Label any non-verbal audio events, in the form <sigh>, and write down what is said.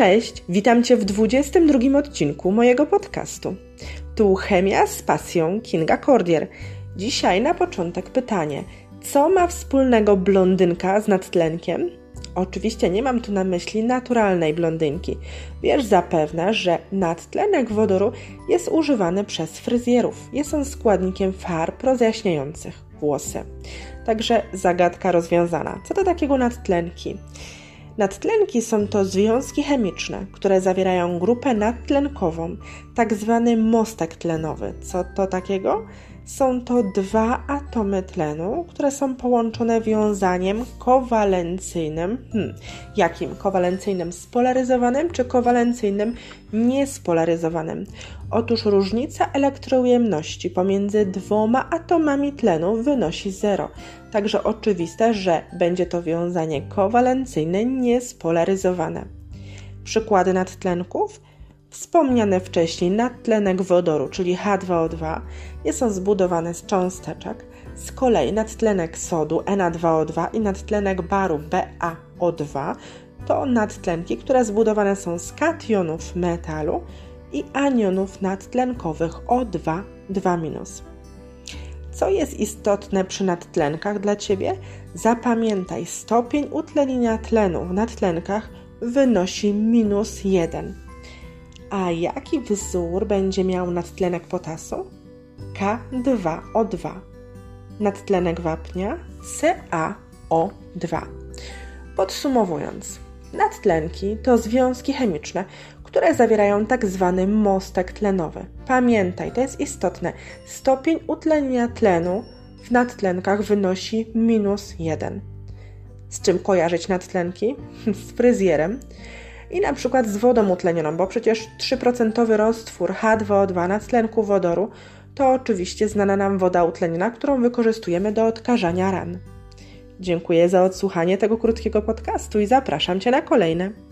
Cześć, witam Cię w 22 odcinku mojego podcastu. Tu Chemia z pasją Kinga Cordier. Dzisiaj na początek pytanie: co ma wspólnego blondynka z nadtlenkiem? Oczywiście nie mam tu na myśli naturalnej blondynki. Wiesz zapewne, że nadtlenek wodoru jest używany przez fryzjerów. Jest on składnikiem farb rozjaśniających włosy. Także zagadka rozwiązana. Co to takiego nadtlenki? Nadtlenki są to związki chemiczne, które zawierają grupę nadtlenkową, tak zwany mostek tlenowy. Co to takiego? Są to dwa atomy tlenu, które są połączone wiązaniem kowalencyjnym. Hmm, jakim? Kowalencyjnym spolaryzowanym czy kowalencyjnym niespolaryzowanym? Otóż różnica elektroujemności pomiędzy dwoma atomami tlenu wynosi 0. Także oczywiste, że będzie to wiązanie kowalencyjne niespolaryzowane. Przykłady nadtlenków – Wspomniany wcześniej nadtlenek wodoru, czyli H2O2, jest on zbudowany z cząsteczek. Z kolei nadtlenek sodu Na2O2 i nadtlenek baru BaO2 to nadtlenki, które zbudowane są z kationów metalu i anionów nadtlenkowych O2, 2-. Co jest istotne przy nadtlenkach dla Ciebie? Zapamiętaj, stopień utlenienia tlenu w nadtlenkach wynosi minus 1. A jaki wzór będzie miał nadtlenek potasu? K2O2. Nadtlenek wapnia CaO2. Podsumowując, nadtlenki to związki chemiczne, które zawierają tak zwany mostek tlenowy. Pamiętaj, to jest istotne, stopień utlenienia tlenu w nadtlenkach wynosi minus 1. Z czym kojarzyć nadtlenki? <laughs> Z fryzjerem i na przykład z wodą utlenioną, bo przecież 3% roztwór H2O2 na tlenku wodoru to oczywiście znana nam woda utleniona, którą wykorzystujemy do odkażania ran. Dziękuję za odsłuchanie tego krótkiego podcastu i zapraszam Cię na kolejne.